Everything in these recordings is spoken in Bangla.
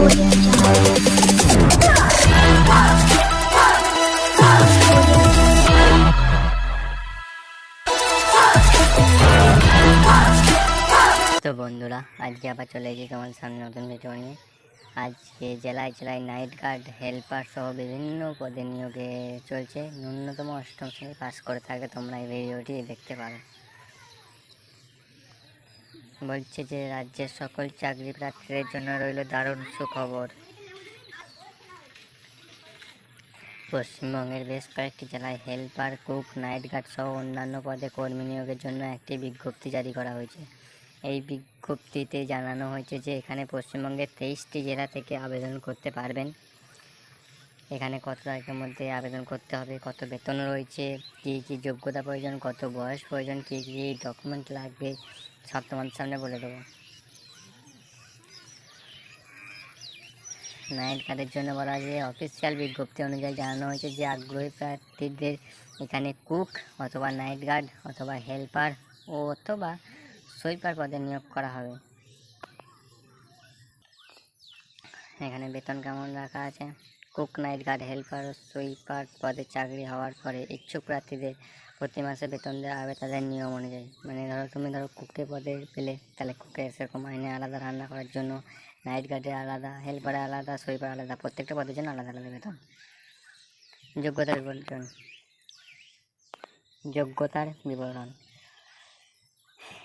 তো বন্ধুরা, আজকে আবার চলে এসেছি তোমার সামনে নতুন ভিডিও নিয়ে। আজকে জেলায় জেলায় নাইট গার্ড হেল্পার সহ বিভিন্ন পদে নিয়োগে চলছে। ন্যূনতম অষ্টম শ্রেণি পাস করে থাকলে তোমরা এই ভিডিওটি দেখতে পারো। বলছে যে রাজ্যের সকল চাকরি প্রার্থীদের জন্য রইল দারুণ সুখবর। পশ্চিমবঙ্গের বেশ কয়েকটি জেলায় হেল্পার, কুক, নাইট গার্ড সহ অন্যান্য পদে কর্মী নিয়োগের জন্য একটি বিজ্ঞপ্তি জারি করা হয়েছে। এই বিজ্ঞপ্তিতে জানানো হয়েছে যে এখানে পশ্চিমবঙ্গের তেইশটি জেলা থেকে আবেদন করতে পারবেন। এখানে কত তারিখের মধ্যে আবেদন করতে হবে, কত বেতন রয়েছে, কী কী যোগ্যতা প্রয়োজন, কত বয়স প্রয়োজন, কী কী ডকুমেন্ট লাগবে সব তোমাদের সামনে বলে দেবো। নাইট গার্ডের জন্য বলা হয়েছে অফিসিয়াল বিজ্ঞপ্তি অনুযায়ী জানানো হয়েছে যে, আগ্রহী প্রার্থীদের এখানে কুক অথবা নাইট গার্ড অথবা হেল্পার ও অথবা সুইপার পদে নিয়োগ করা হবে। এখানে বেতন কেমন রাখা আছে? কুক নাইট গার্ড হেল্পার ও সুইপার পদে চাকরি হওয়ার পরে ইচ্ছুক প্রার্থীদের প্রতি মাসে বেতন দেওয়া হবে তাদের নিয়ম অনুযায়ী। মানে ধরো, তুমি ধরো কুকে পদে পেলে, তাহলে কুকে সেরকম আইনে আলাদা রান্না করার জন্য নাইট গার্ডে আলাদা হেল্পারে আলাদা সুইপার আলাদা, প্রত্যেকটা পদের জন্য আলাদা আলাদা বেতন। যোগ্যতার বিবরণ। যোগ্যতার বিবরণ।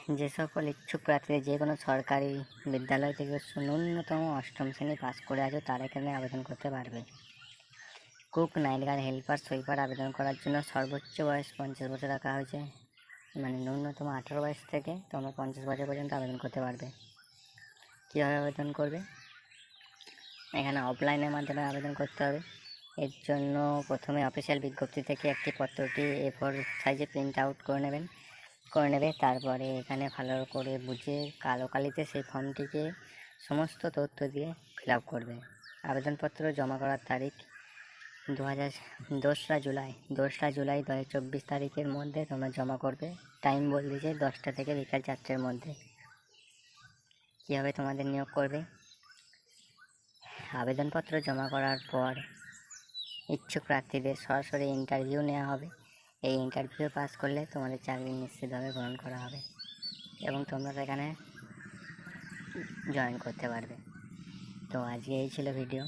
যে সকল ইচ্ছুক প্রার্থীদের যে কোনো সরকারি বিদ্যালয় থেকে ন্যূনতম অষ্টম শ্রেণি পাস করে আছে তারা এখানে আবেদন করতে পারবে। Cook night guard helper, sweeper আবেদন করার জন্য সর্বোচ্চ বয়স পঞ্চাশ বছর রাখা হয়েছে। মানে ন্যূনতম আঠারো বয়স থেকে তোমরা পঞ্চাশ বছর পর্যন্ত আবেদন করতে পারবে। কীভাবে আবেদন করবে? এখানে অফলাইনের মাধ্যমে আবেদন করতে হবে। এর জন্য প্রথমে অফিসিয়াল বিজ্ঞপ্তি থেকে একটি পত্রটি এ ফোর সাইজে প্রিন্ট আউট করে নেবেন। করে নেবে। তারপরে এখানে ভালো করে বুঝে কালো কালিতে সেই ফর্মটিকে সমস্ত তথ্য দিয়ে ফিল করবে। আবেদনপত্র জমা করার তারিখ দু হাজার দোসরা জুলাই। দোসরা জুলাই দু হাজার চব্বিশ তারিখের মধ্যে তোমরা জমা করবে। টাইম বল দিয়েছে দশটা থেকে বিকাল চারটের মধ্যে। কীভাবে তোমাদের নিয়োগ করবে? আবেদনপত্র জমা করার পর ইচ্ছুক প্রার্থীদের সরাসরি ইন্টারভিউ নেওয়া হবে। এই ইন্টারভিউ পাস করলে তোমাদের চাকরি নিশ্চিতভাবে গ্রহণ করা হবে এবং তোমরা সেখানে জয়েন করতে পারবে। তো আজকে এই ছিল ভিডিও